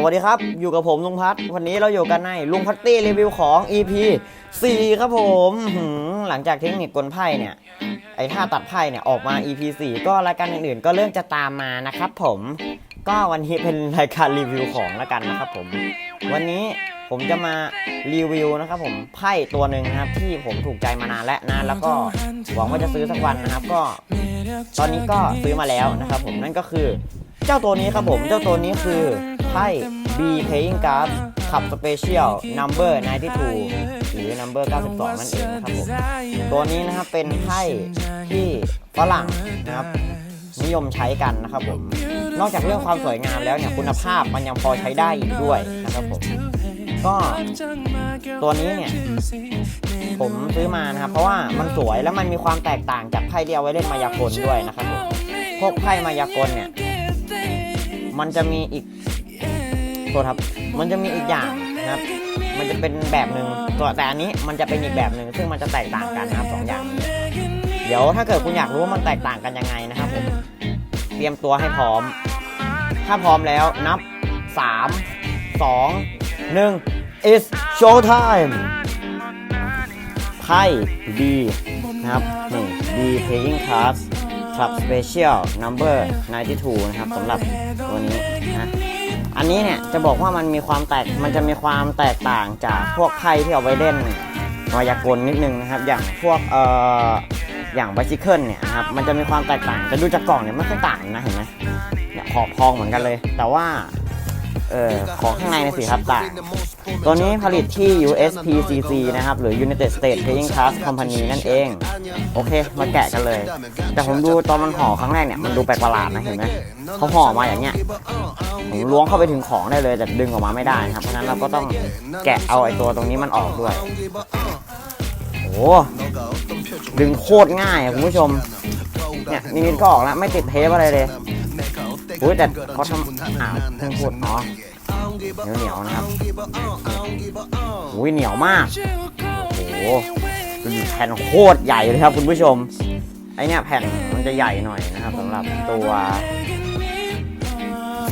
สวัสดีครับ อยู่กับผมลุงพัด วันนี้เราอยู่กันในลุงพัตตี้รีวิวของ EP 4 ครับผม หลังจากเทคนิคกลไพ่เนี่ย ไอ้ท่าตัดไพ่เนี่ยออกมา EP 4 ก็รายการอื่นๆ ก็เริ่มจะตามมานะครับผม ก็วันนี้เป็นรายการรีวิวของแล้วกันนะครับผม วันนี้ผมจะมารีวิวนะครับผมไพ่ตัวหนึ่งนะครับที่ผมถูกใจมานานและนานแล้วก็หวังว่าจะซื้อสักวันนะครับ ก็ ตอนนี้ก็ซื้อมาแล้วนะครับผมนั่นก็คือ เจ้าตัวนี้ครับผม เจ้าตัวนี้คือไพ่ B Playing Card ขับ Special Number 92หรือ Number 92 นั่นเองนะครับผม ตัวนี้นะครับเป็นไพ่ที่ฝรั่งนะครับนิยมใช้กันนะครับผม นอกจากเรื่องความสวยงามแล้วเนี่ยคุณภาพมันยังพอใช้ได้อีกด้วยนะครับผม ก็ตัวนี้เนี่ยผมซื้อมานะครับ เพราะว่ามันสวยแล้วมันมีความแตกต่างจากไพ่ที่เอาไว้เล่นมายากลด้วยนะครับผมพวกไพ่มายากลเนี่ย มันจะมีอีกโทษครับ มันจะมีอีกอย่างนะครับ มันจะเป็นแบบหนึ่งตัวแต่อันนี้มันจะเป็นอีกแบบหนึ่งซึ่งมันจะแตกต่างกันนะครับสองอย่าง เดี๋ยวถ้าเกิดคุณอยากรู้ว่ามันแตกต่างกันยังไงนะครับผมเตรียมตัวให้พร้อม ถ้าพร้อมแล้วนับ 3 2 1 is show time ไพ่ B นะครับนี่ B playing cards club special number 92นะครับสำหรับตัวนี้นะอันนี้เนี่ยจะบอกว่ามันมีความแตกมันจะมีความแตกต่างจากพวกไพ่ที่เอาไว้เล่นมายากลนิดนึงนะครับ อย่างพวกเอ่ออย่างบัชิเคิลเนี่ยนะครับมันจะมีความแตกต่างแต่ดูจากกล่องเนี่ยไม่ค่อยต่างนะเห็นไหมเนี่ยขอบทองเหมือนกันเลย แต่ว่า เออของข้างในนยสิครับต่าง ตัวนี้ผลิตที่ USPCC นะครับ หรือ United States Playing Cards Company นั่นเอง โอเค มาแกะกันเลย แต่ผมดูตอนมันห่อครั้งแรกเนี่ย มันดูแปลกประหลาดนะ เห็นไหมเขาห่อมาอย่างเงี้ยผมล้วงเข้าไปถึงของได้เลย แต่ดึงออกมาไม่ได้นะครับ เพราะนั้นเราก็ต้องแกะเอาไอ้ตัวตรงนี้มันออกด้วย โอ้ดึงโคตรง่ายคุณผู้ชม เนี่ยนิดๆก็ออกแล้ว ไม่ติดเทปอะไรเลย อุ้ยแต่เขาทำอ่าวเพิ่งพูดอ๋อเหนียวๆนะครับอุ้ยเหนียวมาก โอ้โหเป็นแผ่นโคตรใหญ่เลยครับคุณผู้ชม ไอเนี่ยแผ่นมันจะใหญ่หน่อยนะครับสำหรับตัว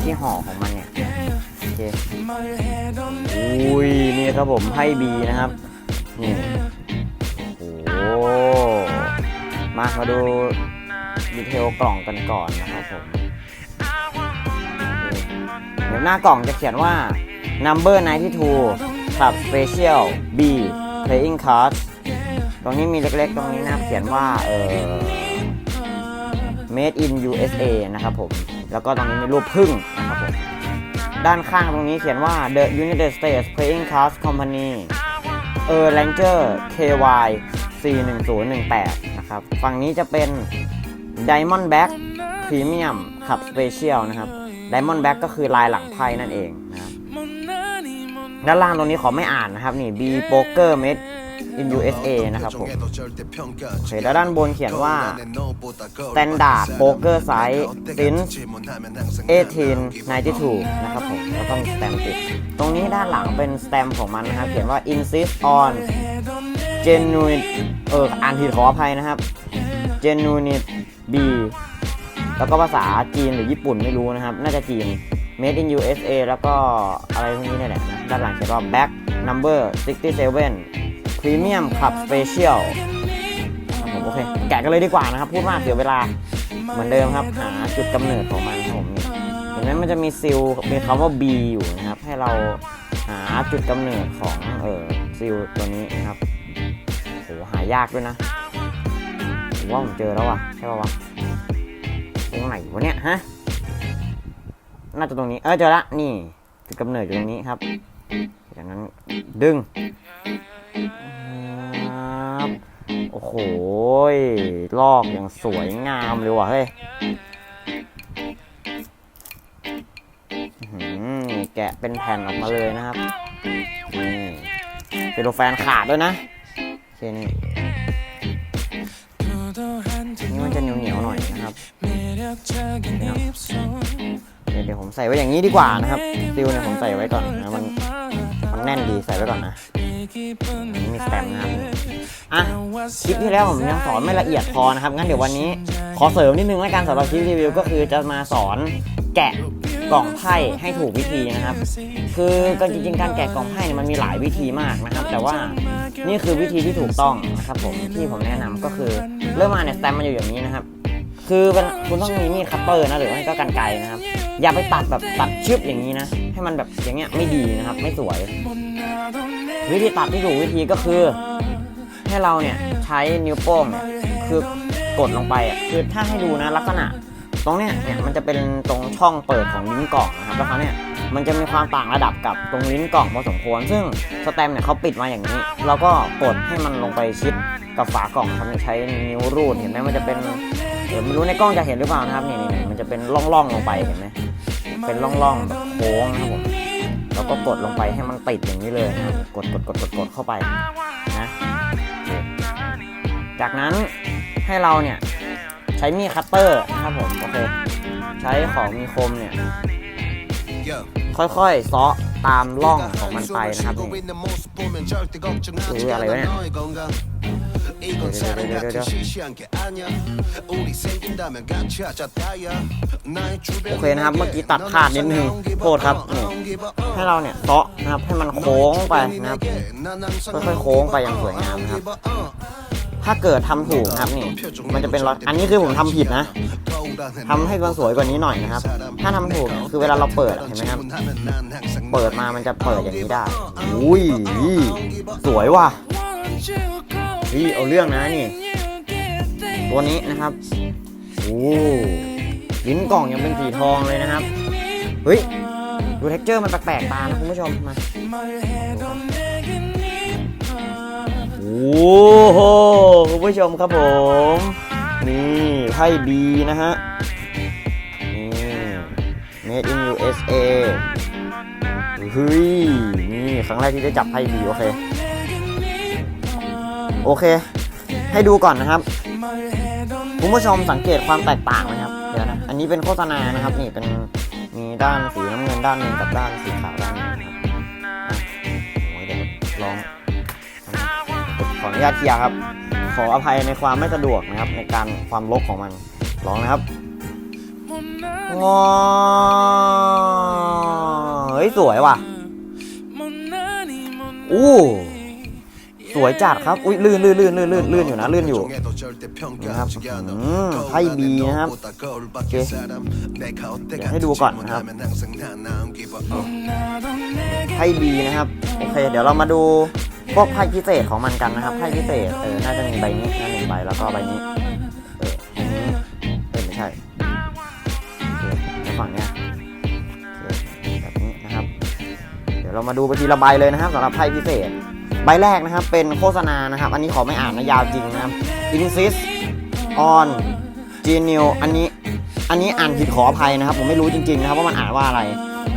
ที่ห่อของมันเนี่ยโอเคอุ้ยนี่ครับผมไพ่บีนะครับนี่โอ้โหมามาดูดีเทลกล่องกันก่อนนะครับผมเดี๋ยว หน้ากล่องจะเขียนว่า number 92 club special B playing cards ตรงนี้มีเล็กๆ ตรงนี้หนะครับเขียนว่าเออ made in USA นะครับผม แล้วก็ตรงนี้มีรูปพึ่งนะครับผม ด้านข้างตรงนี้เขียนว่า the United States Playing Cards Company เออ Ranger KY 41018 นะครับ ฝั่งนี้จะเป็น Diamond Back Premium Club Special นะครับ Diamond Back ก็คือลายหลังไพ่นั่นเองนะครับด้านล่างตรงนี้ขอไม่อ่านนะครับ นี่ B Poker Made in USA นะครับผมโอเคแล้วด้านบนเขียนว่า Standard Poker Size Since 1892 นะครับผมแล้วก็มีสแตมป์ติด ตรงนี้ด้านหลังเป็นสแตมป์ของมันนะครับเขียนว่า insist on genuine เอออ่านผิดขออภัยนะครับ genuine B แล้วก็ภาษาจีนหรือญี่ปุ่นไม่รู้นะครับ น่าจะจีน made in USA แล้วก็อะไรพวกนี้นี่แหละนะด้านหลังเขียนว่า back number 67 premium club special ครับผมโอเค แกะกันเลยดีกว่านะครับ พูดมากเสียเวลาเหมือนเดิมครับ หาจุดกำเนิดของมันครับผมเห็นไหมมันจะมีซิลมีคำว่า B อยู่นะครับ ให้เราหาจุดกำเนิดของเออซิลตัวนี้นะครับโหหายากด้วยนะผมว่าผมเจอแล้วว่ะใช่ป่าวะ รงไหนวะเนี่ยฮะน่าจะตรงนี้ เออเจอละนี่จุดกำเนิดอยู่ตรงนี้ครับจากนั้นดึงโอ้โหลอกอย่างสวยงามเลยว่ะเฮ้ยแกะเป็นแผ่นออกมาเลยนะครับนี่เป็นโลแฟนขาดด้วยนะโอเคนี่ เดี๋ยวเดี๋ยวผมใส่ไว้อย่างนี้ดีกว่านะครับซิลเนี่ยผมใส่ไว้ก่อนนะมันมันแน่นดีใส่ไว้ก่อนนะนี่มีสแตมป์นะครับอะคลิปที่แล้วผมยังสอนไม่ละเอียดพอนะครับงั้นเดี๋ยววันนี้ขอเสริมนิดนึงแล้วกันสำหรับคลิปรีวิวก็คือจะมาสอนแกะกล่องไพ่ให้ถูกวิธีนะครับ คือก็จริงๆการแกะกล่องไพ่เนี่ยมันมีหลายวิธีมากนะครับ แต่ว่านี่คือวิธีที่ถูกต้องนะครับผมที่ผมแนะนำก็คือเริ่มมาเนี่ยสแตมป์มันอยู่อย่างนี้นะครับ คือมันคุณต้องมีมีดคัตเตอร์นะหรือไม่ก็กันไกนะครับ อย่าไปตัดแบบตัดชึบอย่างนี้นะ ให้มันแบบอย่างเงี้ยไม่ดีนะครับ ไม่สวย วิธีตัดที่ถูกวิธีก็คือ ให้เราเนี่ยใช้นิ้วโป้งเนี่ยคือกดลงไปอะคือถ้าให้ดูนะลักษณะ ตรงเนี้ยเนี่ยมันจะเป็นตรงช่องเปิดของลิ้นกล่องนะครับแล้วเขาเนี่ยมันจะมีความต่างระดับกับตรงลิ้นกล่องพอสมควร ซึ่งสแตมป์เนี่ยเขาปิดมาอย่างนี้ เราก็กดให้มันลงไปชิดกับฝากล่องครับใช้นิ้วรูดเห็นไหมมันจะเป็น เดี๋ยวไม่รู้ในกล้องจะเห็นหรือเปล่านะครับนี่นี่มันจะเป็นร่องๆลงไปเห็นไหมเป็นร่องๆแบบโค้งนะครับผมแล้วก็กดลงไปให้มันติดอย่างนี้เลยนะกดกดกดกดกดเข้าไปนะจากนั้นให้เราเนี่ยใช้มีดคัตเตอร์นะครับผมโอเคใช้ของมีคมเนี่ยค่อยๆเซาะตามร่องของมันไปนะครับนี่คืออะไรวะเนี่ย โอเคนะครับเมื่อกี้ตัดพลาดนิดนึงโทษครับนี่ให้เราเนี่ยเซาะนะครับให้มันโค้งไปนะครับค่อยๆโค้งไปอย่างสวยงามนะครับ ถ้าเกิดทำถูกนะครับนี่มันจะเป็นรอยอันนี้คือผมทำผิดนะทำให้มันสวยกว่านี้หน่อยนะครับ ถ้าทำถูกเนี่ยคือเวลาเราเปิดเห็นไหมครับ เปิดมามันจะเปิดอย่างนี้ได้อุ้ยสวยว่ะ นี่เอาเรื่องนะนี่ ตัวนี้นะครับโอ้ลิ้นกล่องยังเป็นสีทองเลยนะครับ เฮ้ย ดูเท็กเจอร์มันแปลกๆตานะคุณผู้ชมมาโอ้โหคุณผู้ชมครับผม นี่ไพ่บีนะฮะ นี่ made in USA เฮ้ย นี่ ครั้งแรกที่ได้จับไพ่บีโอเค โอเค ให้ดูก่อนนะครับคุณผู้ชมสังเกตความแตกต่างไหมครับเดี๋ยวนะอันนี้เป็นโฆษณานะครับ นี่เป็นมีด้านสีน้ำเงินด้านหนึ่งกับด้านสีขาวด้านหนึงนะครับอะโอ้ยเดี๋ยวลองขออนุญาตเคลียร์ครับ ขออภัยในความไม่สะดวกนะครับ ในการความลกของมันลองนะครับงอเฮ้ยสวยว่ะอู้ สวยจัดครับ อุ้ยลื่นลื่นลื่นลื่นลื่นลื่นอยู่นะลื่นอยู่นะครับอืมไพ่บีนะครับโอเคเดี๋ยวให้ดูก่อนนะครับไพ่บีนะครับโอเค เดี๋ยวเรามาดูพวกไพ่พิเศษของมันกันนะครับไพ่พิเศษเออน่าจะมีใบนี้นะหนึ่งใบแล้วก็ใบนี้เออนี้เออไม่ใช่โอเคในฝั่งเนี้ยโอแบบนี้นะครับ เดี๋ยวเรามาดูไปทีละใบเลยนะครับสำหรับไพ่พิเศษ ใบแรกนะครับเป็นโฆษณานะครับ อันนี้ขอไม่อ่านนะยาวจริงนะครับ insist on genial อันนี้อันนี้อ่านผิดขออภัยนะครับ ผมไม่รู้จริงๆนะครับว่ามันอ่านว่าอะไร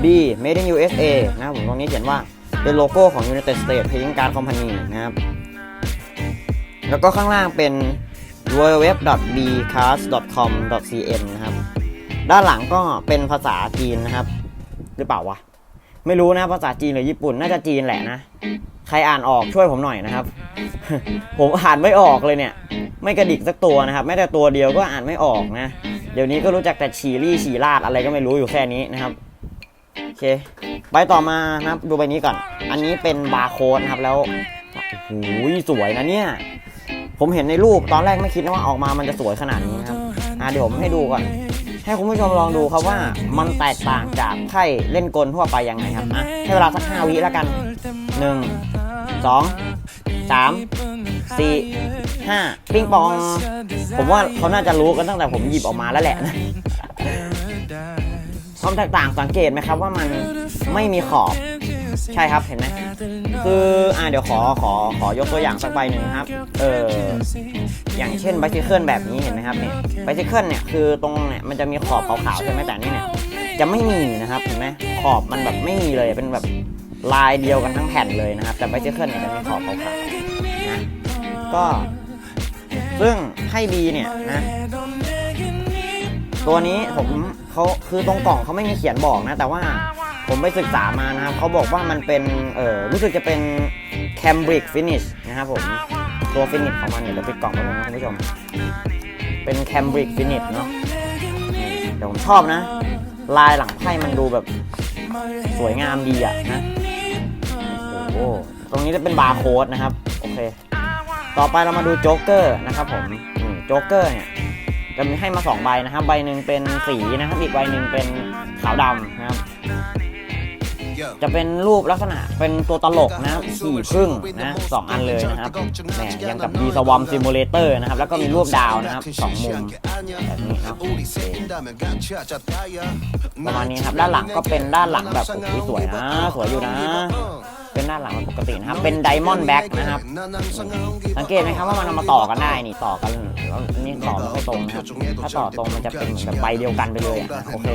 B made in USA นะครับผมตรงนี้เขียนว่าเป็นโลโก้ของ United States Trading Card Company นะครับ แล้วก็ข้างล่างเป็น www.bcars.com.cn นะครับ ด้านหลังก็เป็นภาษาจีนนะครับ หรือเปล่าวะ ไม่รู้นะภาษาจีนหรือญี่ปุ่นน่าจะจีนแหละนะ ใครอ่านออกช่วยผมหน่อยนะครับ ผมอ่านไม่ออกเลยเนี่ย ไม่กระดิกสักตัวนะครับ แม้แต่ตัวเดียวก็อ่านไม่ออกนะ เดี๋ยวนี้ก็รู้จักแต่ชีรี่ชีราดอะไรก็ไม่รู้อยู่แค่นี้นะครับโอเคใบต่อมานะครับดูใบนี้ก่อน อันนี้เป็นบาร์โค้ดนะครับแล้วโอ้โหสวยนะเนี่ย ผมเห็นในรูปตอนแรกไม่คิดนะว่าออกมามันจะสวยขนาดนี้นะครับอะเดี๋ยวผมให้ดูก่อน ให้คุณผู้ชมลองดูครับว่ามันแตกต่างจากไข่เล่นกลทั่วไปยังไงครับอะให้เวลาสักห้าวิแล้วกันหนึ่งสองสามสี่ห้าปิ้งปอง ผมว่าเขาน่าจะรู้กันตั้งแต่ผมหยิบออกมาแล้วแหละความแตกต่างสังเกตไหมครับว่ามันไม่มีขอบ ใช่ครับเห็นไหมคืออ่าเดี๋ยวขอขอขอยกตัวอย่างสักใบหนึ่งครับเอออย่างเช่นไบซิเคิลแบบนี้เห็นไหมครับเนี่ยไบซิเคิลเนี่ยคือตรงเนี่ยมันจะมีขอบขาวๆใช่ไหมแต่นี่เนี่ยจะไม่มีนะครับเห็นไหมขอบมันแบบไม่มีเลยเป็นแบบลายเดียวกันทั้งแผ่นเลยนะครับ แต่ไบซิเคิลเนี่ยจะมีขอบขาวๆนะก็ซึ่งให้บีเนี่ยนะตัวนี้ผมเขาคือตรงกล่องเขาไม่มีเขียนบอกนะ แต่ว่า ผมไปศึกษามานะครับเขาบอกว่ามันเป็นเออรู้สึกจะเป็น Cambric Finish นะครับผมตัวฟินิชของมันเนี่ยเดี๋ยวปิดกล่องไปเลยนะคุณผู้ชม เป็น Cambric Finish เนาะเดี๋ยวผมชอบนะ ลายหลังไพ่มันดูแบบสวยงามดีอะนะโอ้ตรงนี้จะเป็นบาร์โค้ดนะครับ โอเค ต่อไปเรามาดูโจ๊กเกอร์นะครับผมโจ๊กเกอร์เนี่ยจะมีให้มาสองใบนะครับ ใบหนึ่งเป็นสีนะครับ อีกใบหนึ่งเป็นขาวดำนะครับ จะเป็นรูปลักษณะเป็นตัวตลกนะครับขี่พึ่งนะสองอันเลยนะครับแหมยังกับดีสวอมซิมูเลเตอร์นะครับ แล้วก็มีรูปดาวนะครับสองมุมแบบนี้นะประมาณนี้ครับด้านหลังก็เป็นด้านหลังแบบสวยนะ สวยอยู่นะ เป็นด้านหลังแบบปกตินะครับ เป็นไดมอนด์แบ็กนะครับ สังเกตไหมครับว่ามันเอามาต่อกันได้นี่ต่อกันแล้วนี่ต่อไม่ค่อยตรงนะครับ ถ้าต่อตรงมันจะเป็นเหมือนแบบใบเดียวกันไปเลยอะโอเค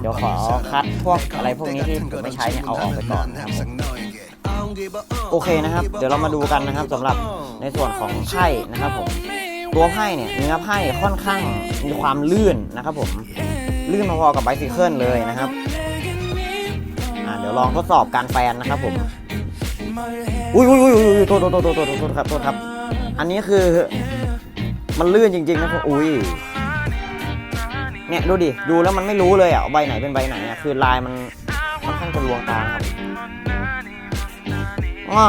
เดี๋ยวขอคัดพวกอะไรพวกนี้ที่ผมไม่ใช้เนี่ยเอาออกไปก่อนนะครับโอเคนะครับ เดี๋ยวเรามาดูกันนะครับสำหรับในส่วนของไพ่นะครับผมตัวไพ่เนี่ยเนื้อไพ่ค่อนข้างมีความลื่นนะครับผมลื่นพอๆกับไบซิเคิลเลยนะครับอ่าเดี๋ยวลองทดสอบการแฟนนะครับผม อุ้ยอุ้ยอุ้ยอุ้ยโทษโทษโทษโทษโทษครับโทษครับ อันนี้คือ มันลื่นจริงๆนะครับอุ้ยเนี่ยดูดิดูแล้วมันไม่รู้เลยอะใบไหนเป็นใบไหนอะคือลายมันค่อนข้างจะลวงตาครับอ๋อ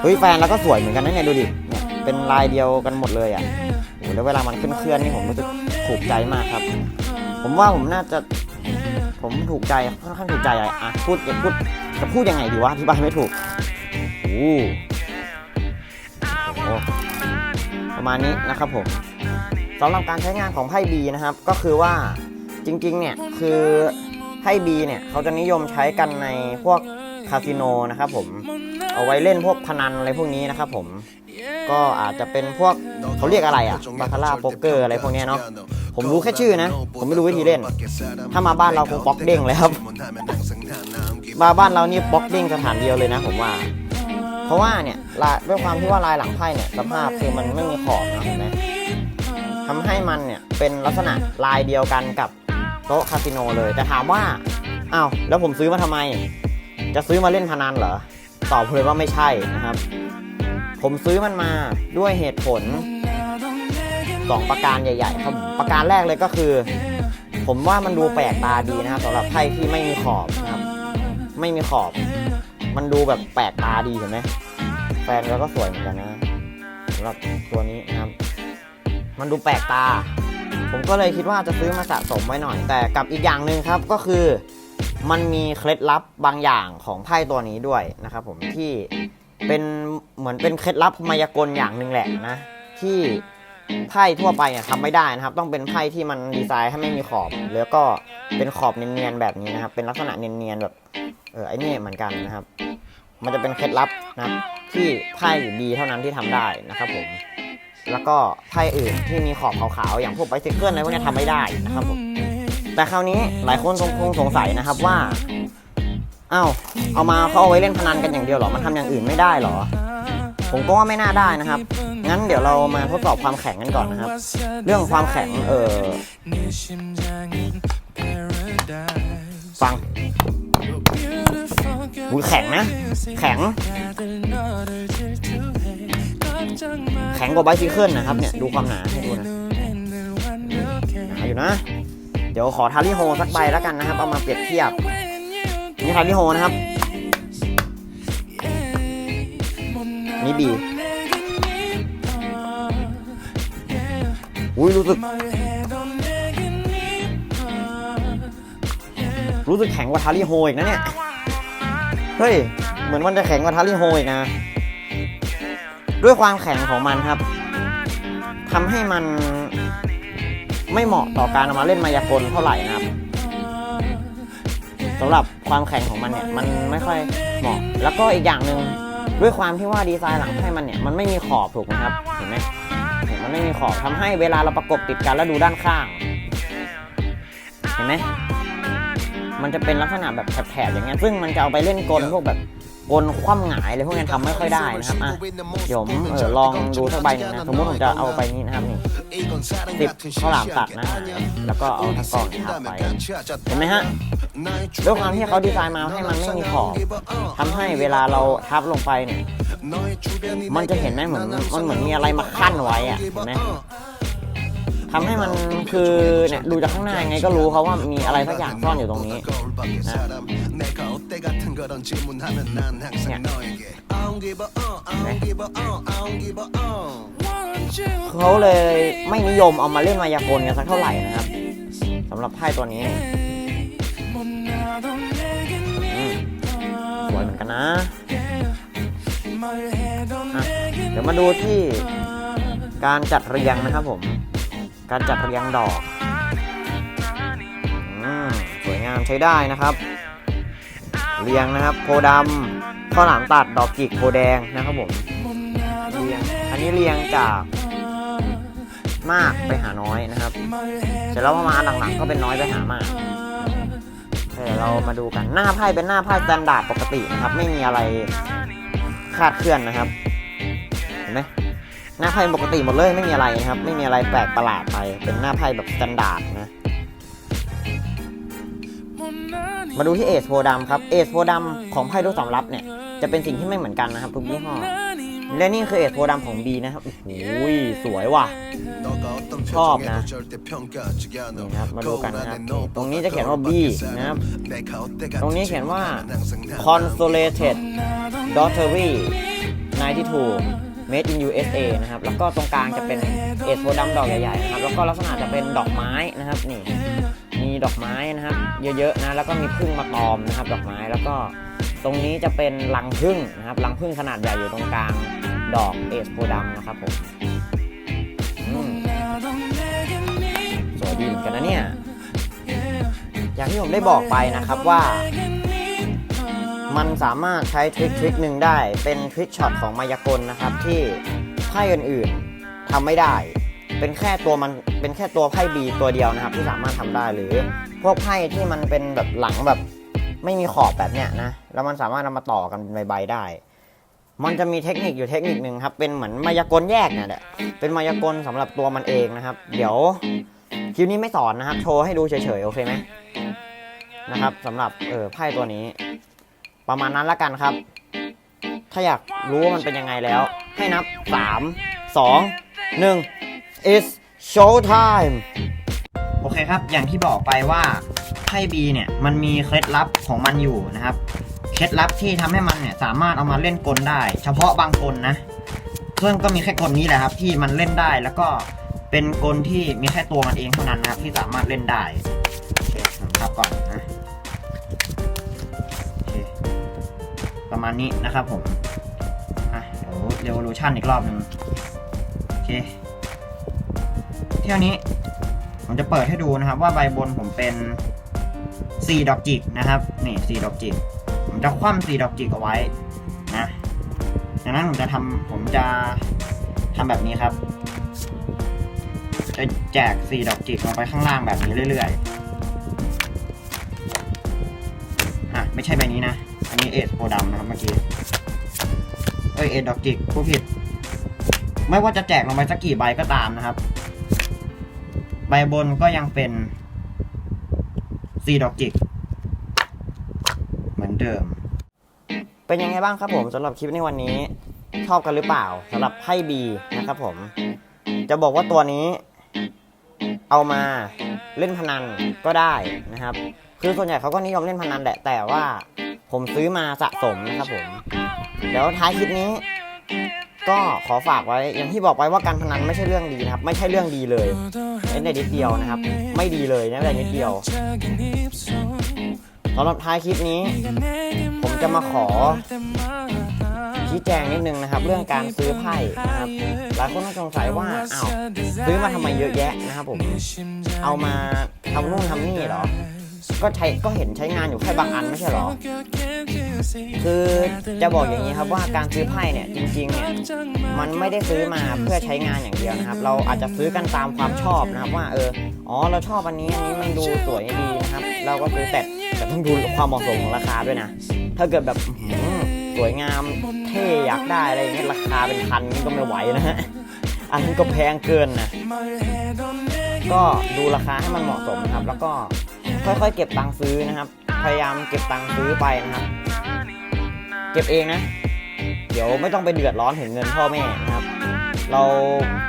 เฮ้ยแฟนแล้วก็สวยเหมือนกันนะเนี่ยดูดิเนี่ยเป็นลายเดียวกันหมดเลยอะโอ้แล้วเวลามันเคลื่อนนี่ผมรู้สึกถูกใจมากครับ ผมว่าผมน่าจะ ผมถูกใจค่อนข้างถูกใจอะอะพูดอย่าพูด จะพูดยังไงดีวะอธิบายไม่ถูกโอ้โหโอ้โหประมาณนี้นะครับผมสำหรับการใช้งานของไพ่บีนะครับ ก็คือว่าจริงๆ เนี่ยคือไพ่บีเนี่ยเขาจะนิยมใช้กันในพวกคาสิโนนะครับผมเอาไว้เล่นพวกพนันอะไรพวกนี้นะครับผมก็อาจจะเป็นพวกเขาเรียกอะไรอะบาคาร่าโป๊กเกอร์อะไรพวกเนี้ยเนาะผมรู้แค่ชื่อนะ ผมไม่รู้วิธีเล่น ถ้ามาบ้านเราคงบล็อกเด้งเลยครับ มาบ้านเรานี่บล็อกเด้งสถานเดียวเลยนะผมว่า เพราะว่าเนี่ยลายด้วยความที่ว่าลายหลังไพ่เนี่ยสภาพคือมันไม่มีขอบนะเห็นไหมทำให้มันเนี่ยเป็นลักษณะลายเดียวกันกับโต๊ะคาสิโนเลย แต่ถามว่าอ้าวแล้วผมซื้อมาทำไม จะซื้อมาเล่นพนันเหรอตอบเลยว่าไม่ใช่นะครับ ผมซื้อมันมาด้วยเหตุผลสองประการใหญ่ๆครับประการแรกเลยก็คือ ผมว่ามันดูแปลกตาดีนะครับสำหรับไพ่ที่ไม่มีขอบ ไม่มีขอบ มันดูแบบแปลกตาดีเห็นไหมแฟนเราก็สวยเหมือนกันนะสำหรับตัวนี้นะครับ มันดูแปลกตา ผมก็เลยคิดว่าจะซื้อมาสะสมไว้หน่อย แต่กับอีกอย่างหนึ่งครับก็คือ มันมีเคล็ดลับบางอย่างของไพ่ตัวนี้ด้วยนะครับ ผมที่เป็นเหมือนเป็นเคล็ดลับมายากลอย่างหนึ่งแหละนะ ที่ ไพ่ทั่วไปเนี่ยทำไม่ได้นะครับ ต้องเป็นไพ่ที่มันดีไซน์ให้ไม่มีขอบ แล้วก็เป็นขอบเนียนๆแบบนี้นะครับ เป็นลักษณะเนียนๆแบบเออไอ้นี่เหมือนกันนะครับ มันจะเป็นเคล็ดลับนะครับ ที่ไพ่ดีเท่านั้นที่ทำได้นะครับผมแล้วก็ไพ่อื่นที่มีขอบขาวๆอย่างพวกไบซิเคิลอะไรพวกนี้ทำไม่ได้นะครับผมแต่คราวนี้หลายคนคงสงสัยนะครับว่าเอ้าเอามาเขาเอาไว้เล่นพนันกันอย่างเดียวหรอ มันทำอย่างอื่นไม่ได้หรอ ผมก็ว่าไม่น่าได้นะครับ งั้นเดี๋ยวเรามาทดสอบความแข็งกันก่อนนะครับ เรื่องความแข็งเออฟังอุ้ยแข็งนะ แข็ง แข็งกว่าไบซิเคิลนะครับเนี่ย ดูความหนาให้ดูนะหนาอยู่นะ เดี๋ยวขอทาริโฮสักใบแล้วกันนะครับ เอามาเปรียบเทียบ นี่ทาริโฮนะครับ นี่บี อุ้ยรู้สึก รู้สึกแข็งกว่าทาริโฮอีกนะเนี่ย เฮ้ย เหมือนมันจะแข็งกว่าทาริโฮอีกนะ ด้วยความแข็งของมันครับทำให้มันไม่เหมาะต่อการเอามาเล่นมายากลเท่าไหร่นะครับสำหรับความแข็งของมันเนี่ยมันไม่ค่อยเหมาะ แล้วก็อีกอย่างหนึ่งด้วยความที่ว่าดีไซน์หลังไพ่มันเนี่ยมันไม่มีขอบถูกไหมครับเห็นไหม มันไม่มีขอบทำให้เวลาเราประกบติดกันแล้วดูด้านข้าง เห็นไหมมันจะเป็นลักษณะแบบแถบๆอย่างเงี้ยซึ่งมันจะเอาไปเล่นกลพวกแบบ กลคว่ำหงายอะไรพวกนี้ทำไม่ค่อยได้นะครับอะเดี๋ยวผมเออลองดูสักใบหนึงนะสมมติผมจะเอาใบนี้นะครับนี่สิบข้าวหลามตัดนะแล้วก็เอาทั้งกล่องทับไปเห็นไหมฮะด้วยความที่เขาดีไซน์มาให้มันไม่มีขอบทำให้เวลาเราทับลงไปเนี่ยมันจะเห็นไหมเหมือนมันเหมือนมีอะไรมาขั้นไว้อะเห็นไหม ทำให้มันคือเนี่ยดูจากข้างหน้ายังไงก็รู้เขาว่ามีอะไรสักอย่างซ่อนอยู่ตรงนี้นะเนี่ยเขาเลยไม่นิยมเอามาเล่นมายากลกันสักเท่าไหร่นะครับสำหรับไพ่ตัวนี้สวยเหมือนกันนะเดี๋ยวมาดูที่การจัดเรียงนะครับผม การจัดเรียงดอกอืมสวยงามใช้ได้นะครับ เรียงนะครับโพดำข้าวหลามตัดดอกจิกโพแดงนะครับผมเรียงอันนี้เรียงจากมากไปหาน้อยนะครับ เสร็จแล้วพอมาอันหลังๆก็เป็นน้อยไปหามากเดี๋ยวเรามาดูกันหน้าไพ่เป็นหน้าไพ่สแตนดาร์ดปกตินะครับ ไม่มีอะไรคาดเคลื่อนนะครับ เห็นไหม หน้าไพ่ปกติหมดเลยไม่มีอะไรนะครับ ไม่มีอะไรแปลกประหลาดไป เป็นหน้าไพ่แบบสแตนดาร์ดนะมาดูที่เอชโพดัมครับเอชโพดัมของไพ่ทุกสำรับเนี่ยจะเป็นสิ่งที่ไม่เหมือนกันนะครับทุกยี่ห้อและนี่คือเอชโพดัมของบีนะครับโอ้โหสวยว่ะชอบนะนี่ครับมาดูกันนะครับตรงนี้จะเขียนว่า B นะครับตรงนี้เขียนว่า Consolated Daughtery 92 made in USA นะครับ แล้วก็ตรงกลางจะเป็นเอสโพธิ์ดำดอกใหญ่ๆนะครับ แล้วก็ลักษณะจะเป็นดอกไม้นะครับนี่ มีดอกไม้นะครับ เยอะๆนะ แล้วก็มีพึ่งมาตอมนะครับ ดอกไม้ แล้วก็ตรงนี้จะเป็นรังพึ่งนะครับรังพึ่งขนาดใหญ่อยู่ตรงกลางดอกเอสโพธิ์ดำนะครับผมอืมสวยดีเหมือนกันนะเนี่ย อย่างที่ผมได้บอกไปนะครับว่า มันสามารถใช้ทริคทริคหนึ่งได้ เป็นทริคช็อตของมายากลนะครับที่ไพ่อื่นๆทำไม่ได้ เป็นแค่ตัวมันเป็นแค่ตัวไพ่บีตัวเดียวนะครับ ที่สามารถทำได้หรือ พวกไพ่ที่มันเป็นแบบหลังแบบไม่มีขอบแบบเนี้ยนะแล้วมันสามารถนำมาต่อกันเป็นใบได้ มันจะมีเทคนิคอยู่เทคนิคหนึ่งครับ เป็นเหมือนมายากลแยกเนี่ยแหละเป็นมายากลสำหรับตัวมันเองนะครับ เดี๋ยวคลิปนี้ไม่สอนนะครับ โชว์ให้ดูเฉยๆโอเคไหมนะครับสำหรับเออไพ่ตัวนี้ ประมาณนั้นละกันครับ ถ้าอยากรู้ว่ามันเป็นยังไงแล้ว ให้นับ 3 2 1 is show time โอเคครับ อย่างที่บอกไปว่าไพ่บีเนี่ยมันมีเคล็ดลับของมันอยู่นะครับ เคล็ดลับที่ทำให้มันเนี่ยสามารถเอามาเล่นกลได้ เฉพาะบางกลนะซึ่งก็มีแค่กลนี้แหละครับ ที่มันเล่นได้แล้วก็เป็นกลที่มีแค่ตัวมันเองเท่านั้นนะครับที่สามารถเล่นได้โอเคผมทับก่อนนะ ประมาณนี้นะครับผมอะเดี๋ยว revolution อีกรอบหนึ่งโอเค เที่ยวนี้ผมจะเปิดให้ดูนะครับ ว่าใบบนผมเป็น 4 ดอกจิกนะครับ นี่4ดอกจิก ผมจะคว่ำ4ดอกจิกเอาไว้นะดังนั้นผมจะทำผมจะทำแบบนี้ครับ จะแจก 4 ดอกจิกลงไปข้างล่างแบบนี้เรื่อย ๆ ไม่ใช่ใบนี้นะ อันนี้เอสโพดำนะครับเมื่อกี้ เอ้ยเอสดอกจิกผู้ผิด ไม่ว่าจะแจกลงไปสักกี่ใบก็ตามนะครับ ใบบนก็ยังเป็น4ดอกจิก เหมือนเดิม เป็นยังไงบ้างครับผมสำหรับคลิปในวันนี้ ชอบกันหรือเปล่าสำหรับไพ่บีนะครับผม จะบอกว่าตัวนี้ เอามาเล่นพนันก็ได้นะครับ คือส่วนใหญ่เขาก็นิยมเล่นพนันแหละแต่ว่าผมซื้อมาสะสมนะครับผม เดี๋ยวท้ายคลิปนี้ ก็ขอฝากไว้อย่างที่บอกไปว่าการพนันไม่ใช่เรื่องดีนะครับ ไม่ใช่เรื่องดีเลยเล่นได้นิดเดียวนะครับ ไม่ดีเลยนะแต่นิดเดียวสำหรับท้ายคลิปนี้ ผมจะมาขอชี้แจงนิดนึงนะครับ เรื่องการซื้อไพ่นะครับหลายคนต้องสงสัยว่าอ้าวซื้อมาทำไมเยอะแยะนะครับผมเอามาทำนู่นทำนี่หรอ ก็ใช้ก็เห็นใช้งานอยู่แค่บางอันไม่ใช่หรอ คือจะบอกอย่างนี้ครับว่าการซื้อไพ่เนี่ยจริงๆเนี่ยมันไม่ได้ซื้อมาเพื่อใช้งานอย่างเดียวนะครับ เราอาจจะซื้อกันตามความชอบนะครับว่าเอออ๋อเราชอบอันนี้อันนี้มันดูสวยดีนะครับ เราก็ซื้อแต่แต่ต้องดูความเหมาะสมของราคาด้วยนะ ถ้าเกิดแบบสวยงามเท่อยากได้อะไรเงี้ยราคาเป็นพันนี่ก็ไม่ไหวนะฮะอันนี้ก็แพงเกินนะก็ดูราคาให้มันเหมาะสมนะครับ แล้วก็ ค่อยๆ เก็บตังค์ซื้อนะครับ พยายามเก็บตังค์ซื้อไปนะครับ เก็บเองนะ เดี๋ยวไม่ต้องไปเดือดร้อนถึงเงินพ่อแม่นะครับ เรา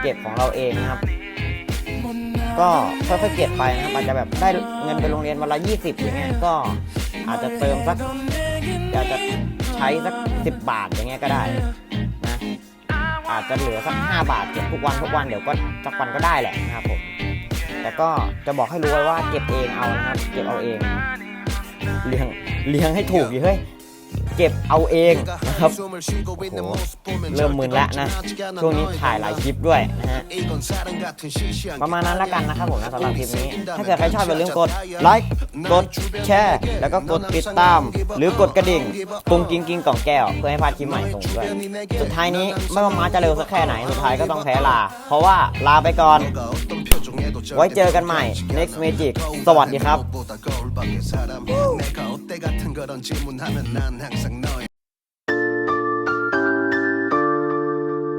เก็บของเราเองนะครับ ก็ค่อยๆเก็บไปนะครับอาจจะแบบได้เงินไปโรงเรียนวันละ20อย่างเงี้ยก็อาจจะเติมสักอยากจะใช้สัก 10 บาทอย่างเงี้ยก็ได้นะอาจจะเหลือสัก5บาทเก็บทุกวันทุกวันเดี๋ยวก็สักวันก็ได้แหละนะครับผม แต่ก็จะบอกให้รู้ไว้ว่าเก็บเองเอานะครับ เก็บเอาเอง เลี้ยงเลี้ยงให้ถูกดิเฮ้ย เก็บเอาเองนะครับเริ่มมึนแล้วนะ ช่วงนี้ถ่ายหลายคลิปด้วยนะฮะประมาณนั้นละกันนะครับผมนะสำหรับคลิปนี้ ถ้าเกิดใครชอบอย่าลืมกดไลค์กดแชร์แล้วก็กดติดตาม หรือกดกระดิ่งกุ้งกิ้งกิ้งกล่องแก้ว เพื่อให้พลาดคลิปใหม่ส่งด้วยสุดท้ายนี้ไม่ว่ามาจะเร็วสักแค่ไหนสุดท้ายก็ต้องแพ้ลา เพราะว่าลาไปก่อน ไว้เจอกันใหม่ next magic สวัสดีครับ 그런 질문하면 난 항상 너의